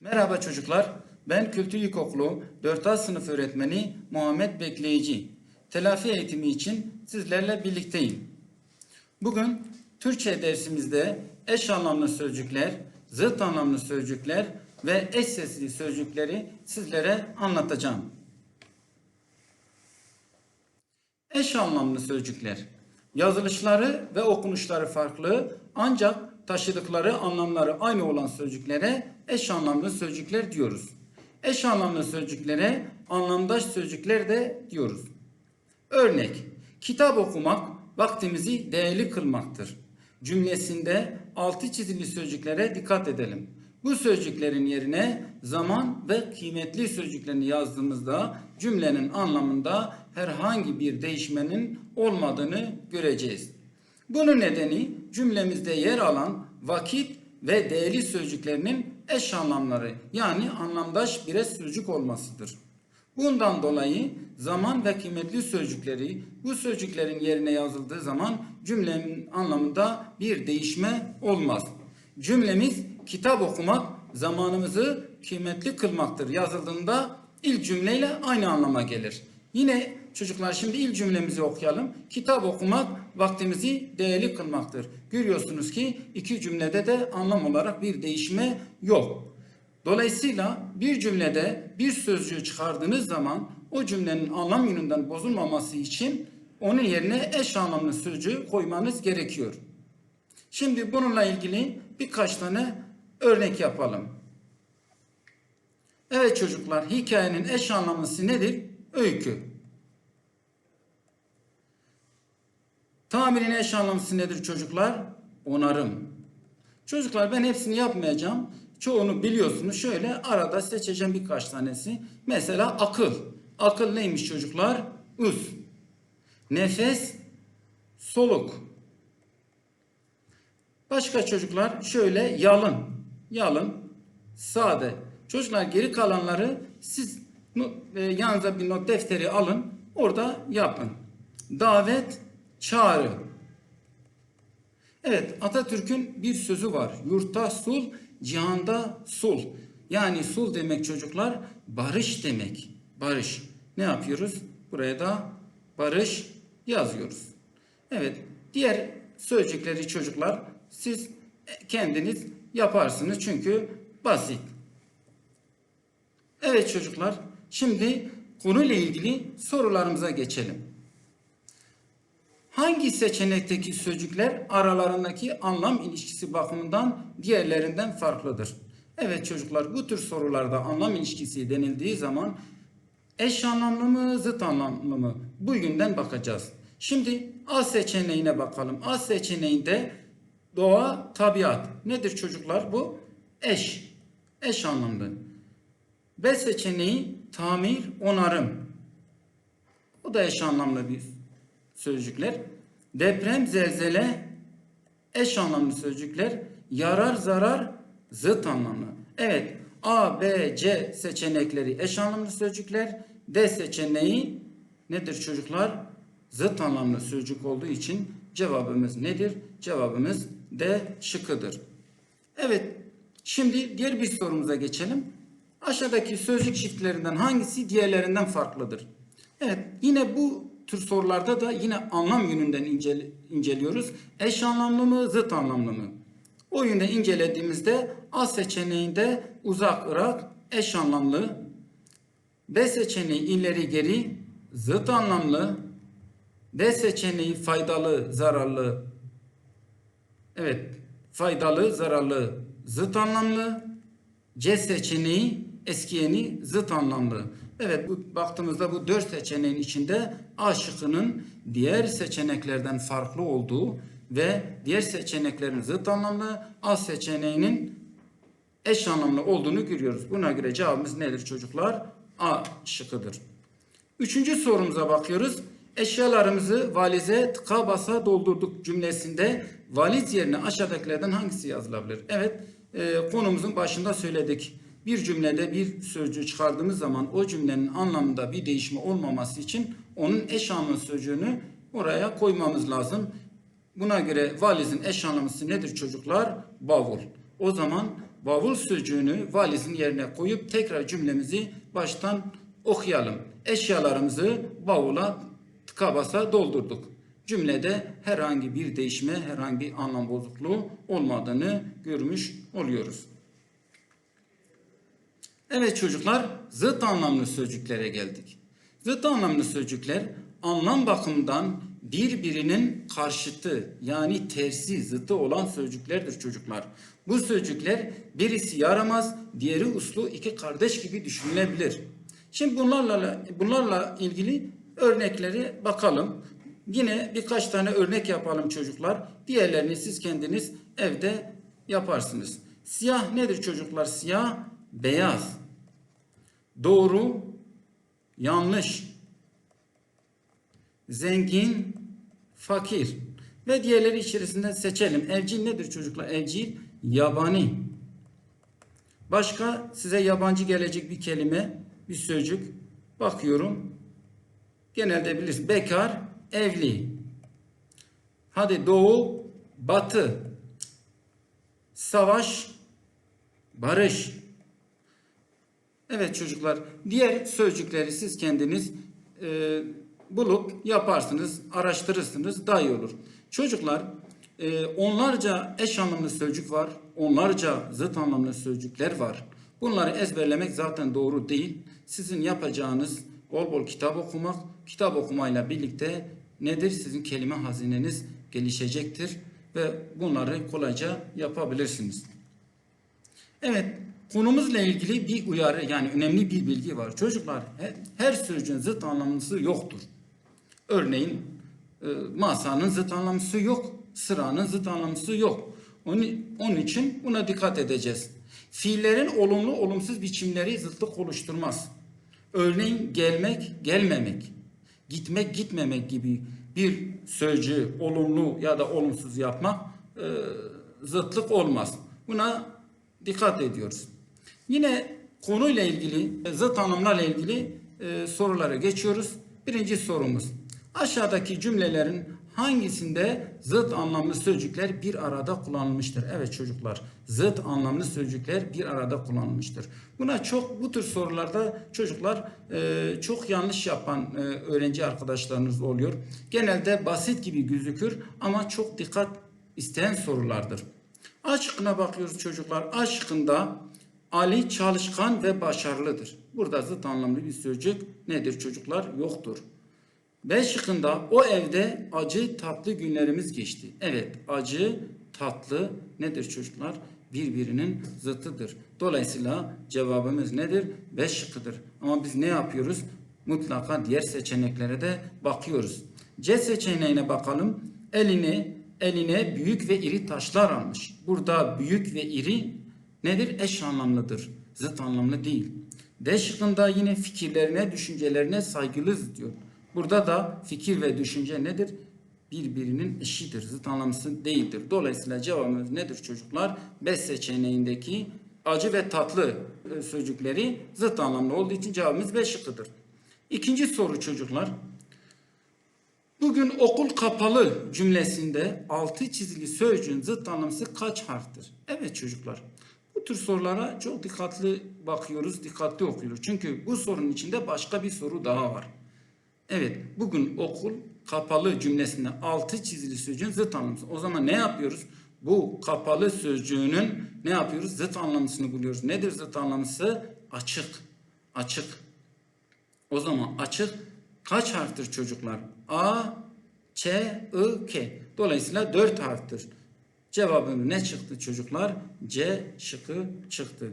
Merhaba çocuklar. Ben Kültür İlkokulu 4A sınıf öğretmeni Muhammed Bekleyici. Telafi eğitimi için sizlerle birlikteyim. Bugün Türkçe dersimizde eş anlamlı sözcükler, zıt anlamlı sözcükler ve eş sesli sözcükleri sizlere anlatacağım. Eş anlamlı sözcükler. Yazılışları ve okunuşları farklı ancak taşıdıkları anlamları aynı olan sözcüklere eş anlamlı sözcükler diyoruz. Eş anlamlı sözcüklere anlamdaş sözcükler de diyoruz. Örnek, kitap okumak vaktimizi değerli kılmaktır. Cümlesinde altı çizili sözcüklere dikkat edelim. Bu sözcüklerin yerine zaman ve kıymetli sözcüklerini yazdığımızda cümlenin anlamında herhangi bir değişmenin olmadığını göreceğiz. Bunun nedeni cümlemizde yer alan vakit ve değerli sözcüklerinin eş anlamları yani anlamdaş bire sözcük olmasıdır. Bundan dolayı zaman ve kıymetli sözcükleri bu sözcüklerin yerine yazıldığı zaman cümlenin anlamında bir değişme olmaz. Cümlemiz kitap okumak zamanımızı kıymetli kılmaktır yazıldığında ilk cümleyle aynı anlama gelir. Yine çocuklar şimdi ilk cümlemizi okuyalım. Kitap okumak vaktimizi değerli kılmaktır. Görüyorsunuz ki iki cümlede de anlam olarak bir değişme yok. Dolayısıyla bir cümlede bir sözcüğü çıkardığınız zaman o cümlenin anlam yönünden bozulmaması için onun yerine eş anlamlı sözcüğü koymanız gerekiyor. Şimdi bununla ilgili birkaç tane örnek yapalım. Evet çocuklar, hikayenin eş anlamlısı nedir? Öykü. Tamirin eş anlamlısı nedir çocuklar? Onarım. Çocuklar ben hepsini yapmayacağım. Çoğunu biliyorsunuz. Şöyle arada seçeceğim birkaç tanesi. Mesela akıl. Akıl neymiş çocuklar? Üs. Nefes, soluk. Başka çocuklar şöyle yalın. Yalın, sade. Çocuklar geri kalanları siz e, yanınıza bir not defteri alın. Orada yapın. Davet, çağrı. Evet Atatürk'ün bir sözü var. Yurtta sul, cihanda sul. Yani sul demek çocuklar barış demek. Barış. Ne yapıyoruz? Buraya da barış yazıyoruz. Evet. Diğer sözcükleri çocuklar siz kendiniz yaparsınız çünkü basit. Evet çocuklar. Şimdi konuyla ilgili sorularımıza geçelim. Hangi seçenekteki sözcükler aralarındaki anlam ilişkisi bakımından diğerlerinden farklıdır? Evet çocuklar bu tür sorularda anlam ilişkisi denildiği zaman eş anlamlı mı, zıt anlamlı mı? Bu bakacağız. Şimdi A seçeneğine bakalım. A seçeneğinde doğa, tabiat. Nedir çocuklar bu? Eş. Eş anlamlı. B seçeneği tamir, onarım. Bu da eş anlamlı bir sözcükler. Deprem, zelzele eş anlamlı sözcükler. Yarar, zarar zıt anlamlı. Evet A, B, C seçenekleri eş anlamlı sözcükler. D seçeneği nedir çocuklar? Zıt anlamlı sözcük olduğu için cevabımız nedir? Cevabımız D şıkkıdır. Evet şimdi diğer bir sorumuza geçelim. Aşağıdaki sözcük çiftlerinden hangisi diğerlerinden farklıdır? Evet yine bu tür sorularda da yine anlam yönünden incele, inceliyoruz. Eş anlamlı mı, zıt anlamlı mı? O yönde incelediğimizde A seçeneğinde uzak Irak eş anlamlı. B seçeneği ileri geri zıt anlamlı. D seçeneği faydalı, zararlı. Evet, faydalı, zararlı, zıt anlamlı. C seçeneği eski yeni zıt anlamlı. Evet bu, baktığımızda bu dört seçeneğin içinde A şıkkının diğer seçeneklerden farklı olduğu ve diğer seçeneklerin zıt anlamlı A seçeneğinin eş anlamlı olduğunu görüyoruz. Buna göre cevabımız nedir çocuklar? A şıkkıdır. Üçüncü sorumuza bakıyoruz. Eşyalarımızı valize tıka basa doldurduk cümlesinde valiz yerine aşağıdakilerden hangisi yazılabilir? Evet e, konumuzun başında söyledik bir cümlede bir sözcüğü çıkardığımız zaman o cümlenin anlamında bir değişme olmaması için onun eş anlamlı sözcüğünü oraya koymamız lazım. Buna göre valizin eş anlamlısı nedir çocuklar? Bavul. O zaman bavul sözcüğünü valizin yerine koyup tekrar cümlemizi baştan okuyalım. Eşyalarımızı bavula tıka basa doldurduk. Cümlede herhangi bir değişme, herhangi bir anlam bozukluğu olmadığını görmüş oluyoruz. Evet çocuklar, zıt anlamlı sözcüklere geldik. Zıt anlamlı sözcükler anlam bakımından birbirinin karşıtı yani tersi, zıtı olan sözcüklerdir çocuklar. Bu sözcükler birisi yaramaz, diğeri uslu iki kardeş gibi düşünülebilir. Şimdi bunlarla bunlarla ilgili örnekleri bakalım. Yine birkaç tane örnek yapalım çocuklar. Diğerlerini siz kendiniz evde yaparsınız. Siyah nedir çocuklar? Siyah beyaz. Doğru, yanlış. Zengin, fakir. Ve diğerleri içerisinden seçelim. Evcil nedir çocuklar? Evcil, yabani. Başka size yabancı gelecek bir kelime, bir sözcük. Bakıyorum. Genelde bilirsiniz. Bekar, evli. Hadi doğu, batı. Savaş, barış. Evet çocuklar, diğer sözcükleri siz kendiniz e, bulup yaparsınız, araştırırsınız, daha iyi olur. Çocuklar, e, onlarca eş anlamlı sözcük var, onlarca zıt anlamlı sözcükler var. Bunları ezberlemek zaten doğru değil. Sizin yapacağınız bol bol kitap okumak, kitap okumayla birlikte nedir? Sizin kelime hazineniz gelişecektir ve bunları kolayca yapabilirsiniz. Evet, konumuzla ilgili bir uyarı yani önemli bir bilgi var. Çocuklar her, her sözcüğün zıt anlamlısı yoktur. Örneğin e, masanın zıt anlamlısı yok, sıranın zıt anlamlısı yok. Onun, için buna dikkat edeceğiz. Fiillerin olumlu olumsuz biçimleri zıtlık oluşturmaz. Örneğin gelmek, gelmemek, gitmek, gitmemek gibi bir sözcüğü olumlu ya da olumsuz yapmak e, zıtlık olmaz. Buna dikkat ediyoruz. Yine konuyla ilgili, zıt anlamlarla ilgili e, sorulara geçiyoruz. Birinci sorumuz. Aşağıdaki cümlelerin hangisinde zıt anlamlı sözcükler bir arada kullanılmıştır? Evet çocuklar, zıt anlamlı sözcükler bir arada kullanılmıştır. Buna çok bu tür sorularda çocuklar e, çok yanlış yapan e, öğrenci arkadaşlarınız oluyor. Genelde basit gibi gözükür ama çok dikkat isteyen sorulardır. A şıkkına bakıyoruz çocuklar. A şıkkında Ali çalışkan ve başarılıdır. Burada zıt anlamlı bir sözcük nedir çocuklar? Yoktur. B şıkkında o evde acı tatlı günlerimiz geçti. Evet acı tatlı nedir çocuklar? Birbirinin zıtıdır. Dolayısıyla cevabımız nedir? B şıkkıdır. Ama biz ne yapıyoruz? Mutlaka diğer seçeneklere de bakıyoruz. C seçeneğine bakalım. Eline eline büyük ve iri taşlar almış. Burada büyük ve iri nedir? Eş anlamlıdır. Zıt anlamlı değil. D şıkkında yine fikirlerine, düşüncelerine saygılız diyor. Burada da fikir ve düşünce nedir? Birbirinin eşidir. Zıt anlamlısı değildir. Dolayısıyla cevabımız nedir çocuklar? B seçeneğindeki acı ve tatlı e, sözcükleri zıt anlamlı olduğu için cevabımız B şıkkıdır. İkinci soru çocuklar. Bugün okul kapalı cümlesinde altı çizili sözcüğün zıt anlamlısı kaç harftir? Evet çocuklar. Tür sorulara çok dikkatli bakıyoruz, dikkatli okuyoruz. Çünkü bu sorunun içinde başka bir soru daha var. Evet, bugün okul kapalı cümlesinde altı çizili sözcüğün zıt anlamlısı. O zaman ne yapıyoruz? Bu kapalı sözcüğünün ne yapıyoruz? Zıt anlamlısını buluyoruz. Nedir zıt anlamlısı? Açık. Açık. O zaman açık kaç harftir çocuklar? A, Ç, I, K. Dolayısıyla dört harftir. Cevabımız ne çıktı çocuklar? C şıkkı çıktı.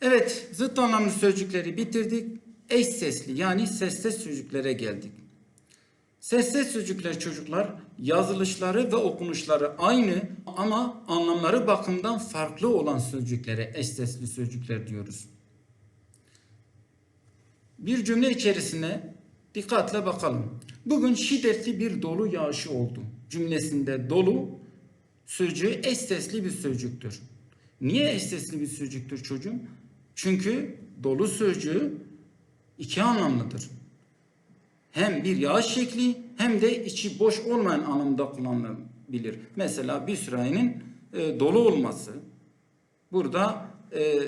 Evet, zıt anlamlı sözcükleri bitirdik. Eş sesli yani sessiz sözcüklere geldik. Sessiz sözcükler çocuklar yazılışları ve okunuşları aynı ama anlamları bakımından farklı olan sözcüklere eş sesli sözcükler diyoruz. Bir cümle içerisine dikkatle bakalım. Bugün şiddetli bir dolu yağışı oldu. Cümlesinde dolu sözcüğü eş sesli bir sözcüktür. Niye eş sesli bir sözcüktür çocuğum? Çünkü dolu sözcüğü iki anlamlıdır. Hem bir yağış şekli hem de içi boş olmayan anlamda kullanılabilir. Mesela bir sürenin e, dolu olması, burada e,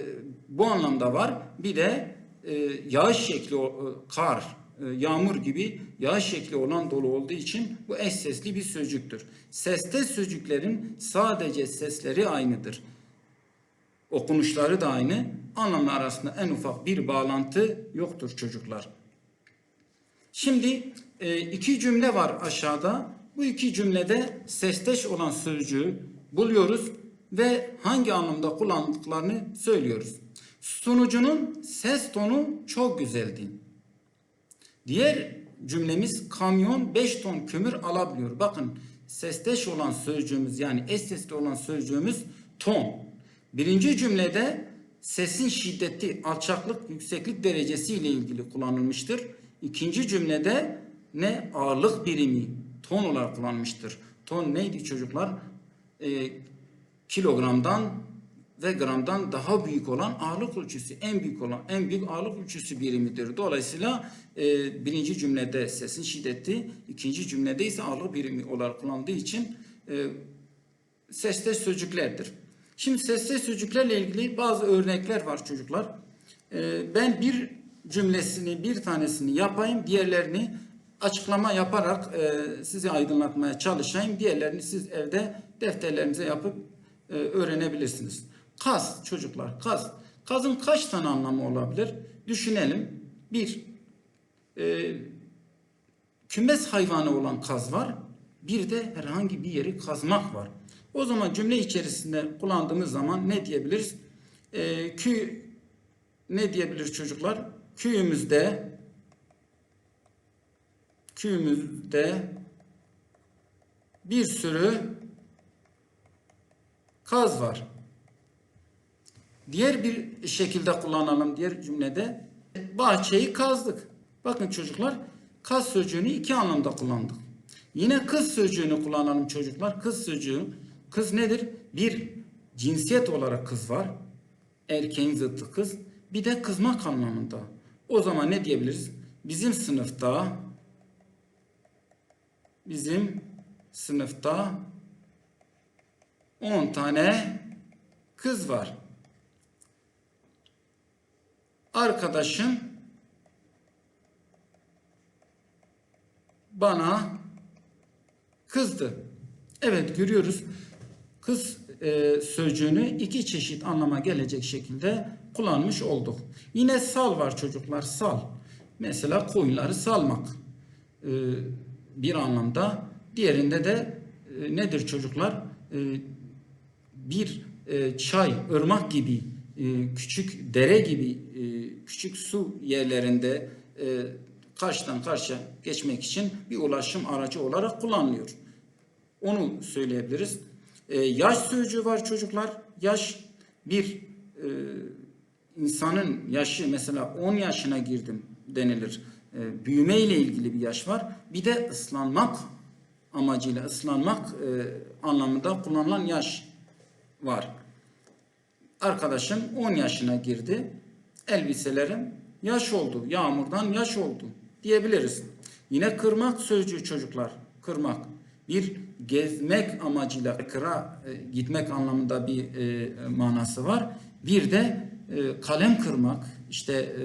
bu anlamda var. Bir de e, yağış şekli e, kar, yağmur gibi yağış şekli olan dolu olduğu için bu eş sesli bir sözcüktür. Seste sözcüklerin sadece sesleri aynıdır. Okunuşları da aynı. Anlamlar arasında en ufak bir bağlantı yoktur çocuklar. Şimdi e, iki cümle var aşağıda. Bu iki cümlede sesteş olan sözcüğü buluyoruz ve hangi anlamda kullandıklarını söylüyoruz. Sunucunun ses tonu çok güzeldi. Diğer cümlemiz kamyon 5 ton kömür alabiliyor. Bakın sesteş olan sözcüğümüz yani eş sesli olan sözcüğümüz ton. Birinci cümlede sesin şiddeti, alçaklık, yükseklik derecesi ile ilgili kullanılmıştır. İkinci cümlede ne ağırlık birimi ton olarak kullanılmıştır. Ton neydi çocuklar? Ee, kilogramdan ve gramdan daha büyük olan ağırlık ölçüsü, en büyük olan, en büyük ağırlık ölçüsü birimidir. Dolayısıyla e, birinci cümlede sesin şiddeti, ikinci cümlede ise ağırlık birimi olarak kullanıldığı için e, sesli sözcüklerdir. Şimdi sesli sözcüklerle ilgili bazı örnekler var çocuklar. E, ben bir cümlesini, bir tanesini yapayım, diğerlerini açıklama yaparak e, sizi aydınlatmaya çalışayım. Diğerlerini siz evde defterlerinize yapıp e, öğrenebilirsiniz. Kaz çocuklar, kaz. Kazın kaç tane anlamı olabilir? Düşünelim. Bir, e, kümes hayvanı olan kaz var. Bir de herhangi bir yeri kazmak var. O zaman cümle içerisinde kullandığımız zaman ne diyebiliriz? E, kü ne diyebilir çocuklar? Köyümüzde köyümüzde bir sürü kaz var. Diğer bir şekilde kullanalım diğer cümlede bahçeyi kazdık. Bakın çocuklar kaz sözcüğünü iki anlamda kullandık. Yine kız sözcüğünü kullanalım çocuklar. Kız sözcüğü kız nedir? Bir cinsiyet olarak kız var. Erkeğin zıttı kız. Bir de kızmak anlamında. O zaman ne diyebiliriz? Bizim sınıfta bizim sınıfta 10 tane kız var. Arkadaşım bana kızdı. Evet görüyoruz. Kız e, sözcüğünü iki çeşit anlama gelecek şekilde kullanmış olduk. Yine sal var çocuklar. Sal. Mesela koyunları salmak. E, bir anlamda. Diğerinde de e, nedir çocuklar? E, bir e, çay, ırmak gibi, e, küçük dere gibi, e, küçük su yerlerinde e, karşıdan karşıya geçmek için bir ulaşım aracı olarak kullanılıyor. Onu söyleyebiliriz. E, yaş sözcüğü var çocuklar. Yaş bir e, insanın yaşı mesela 10 yaşına girdim denilir. E, büyüme ile ilgili bir yaş var. Bir de ıslanmak amacıyla ıslanmak e, anlamında kullanılan yaş var. Arkadaşım 10 yaşına girdi. Elbiselerim yaş oldu. Yağmurdan yaş oldu diyebiliriz. Yine kırmak sözcüğü çocuklar. Kırmak. Bir gezmek amacıyla kıra e, gitmek anlamında bir e, manası var. Bir de e, kalem kırmak işte e,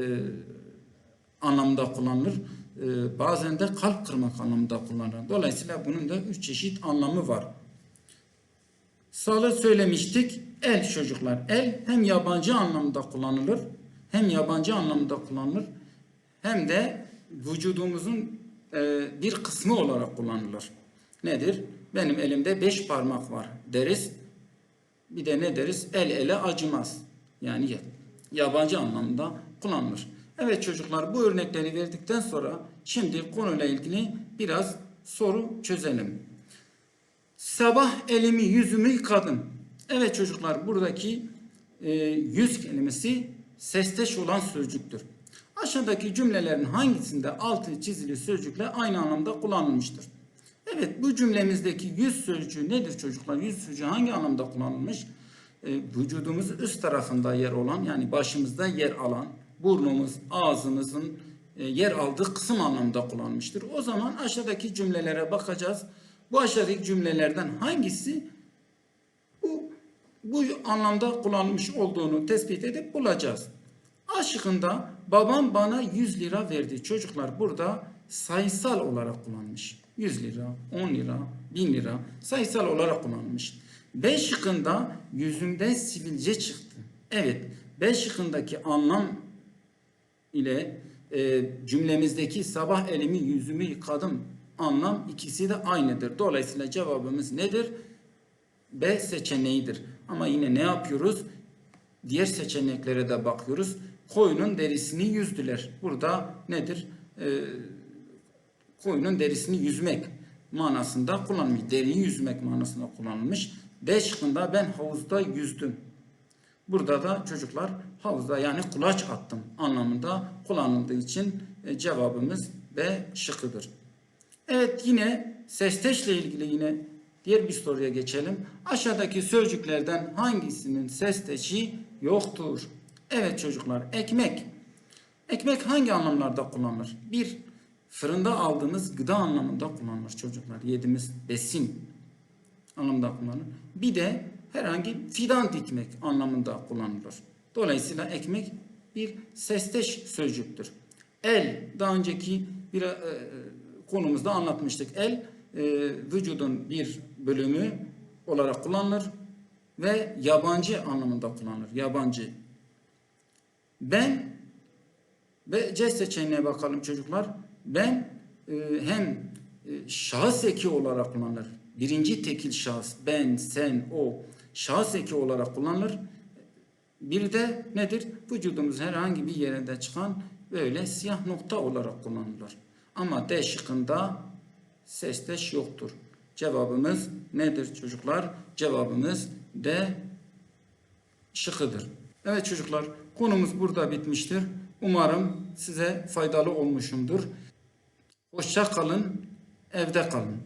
anlamda kullanılır. E, bazen de kalp kırmak anlamında kullanılır. Dolayısıyla bunun da üç çeşit anlamı var. Salı söylemiştik. El çocuklar. El hem yabancı anlamda kullanılır, hem yabancı anlamda kullanılır, hem de vücudumuzun e, bir kısmı olarak kullanılır. Nedir? Benim elimde beş parmak var deriz. Bir de ne deriz? El ele acımaz. Yani yabancı anlamda kullanılır. Evet çocuklar bu örnekleri verdikten sonra şimdi konuyla ilgili biraz soru çözelim. Sabah elimi yüzümü yıkadım. Evet çocuklar buradaki e, yüz kelimesi sesteş olan sözcüktür. Aşağıdaki cümlelerin hangisinde altı çizili sözcükle aynı anlamda kullanılmıştır? Evet bu cümlemizdeki yüz sözcüğü nedir çocuklar? Yüz sözcüğü hangi anlamda kullanılmış? E, vücudumuz üst tarafında yer olan yani başımızda yer alan burnumuz, ağzımızın e, yer aldığı kısım anlamında kullanmıştır. O zaman aşağıdaki cümlelere bakacağız. Bu aşağıdaki cümlelerden hangisi bu anlamda kullanılmış olduğunu tespit edip bulacağız. A babam bana 100 lira verdi. Çocuklar burada sayısal olarak kullanmış. 100 lira, 10 lira, 1000 lira sayısal olarak kullanılmış. B şıkkında yüzümde sivilce çıktı. Evet, B şıkkındaki anlam ile e, cümlemizdeki sabah elimi yüzümü yıkadım anlam ikisi de aynıdır. Dolayısıyla cevabımız nedir? B seçeneğidir. Ama yine ne yapıyoruz? Diğer seçeneklere de bakıyoruz. Koyunun derisini yüzdüler. Burada nedir? Ee, koyunun derisini yüzmek manasında kullanılmış. Deriyi yüzmek manasında kullanılmış. B şıkkında ben havuzda yüzdüm. Burada da çocuklar havuzda yani kulaç attım anlamında kullanıldığı için e, cevabımız B şıkkıdır. Evet yine sesteşle ilgili yine diğer bir soruya geçelim. Aşağıdaki sözcüklerden hangisinin sesteşi yoktur? Evet çocuklar ekmek. Ekmek hangi anlamlarda kullanılır? Bir, fırında aldığımız gıda anlamında kullanılır çocuklar. Yediğimiz besin anlamında kullanılır. Bir de herhangi fidan dikmek anlamında kullanılır. Dolayısıyla ekmek bir sesteş sözcüktür. El, daha önceki bir e, konumuzda anlatmıştık. El e, vücudun bir bölümü olarak kullanılır ve yabancı anlamında kullanılır. Yabancı. Ben ve C seçeneğine bakalım çocuklar. Ben e, hem e, şahıs eki olarak kullanılır. Birinci tekil şahıs ben, sen, o şahıs eki olarak kullanılır. Bir de nedir? Vücudumuz herhangi bir yerinde çıkan böyle siyah nokta olarak kullanılır. Ama D şıkkında sesteş yoktur. Cevabımız nedir çocuklar? Cevabımız D şıkkıdır. Evet çocuklar konumuz burada bitmiştir. Umarım size faydalı olmuşumdur. Hoşça kalın, evde kalın.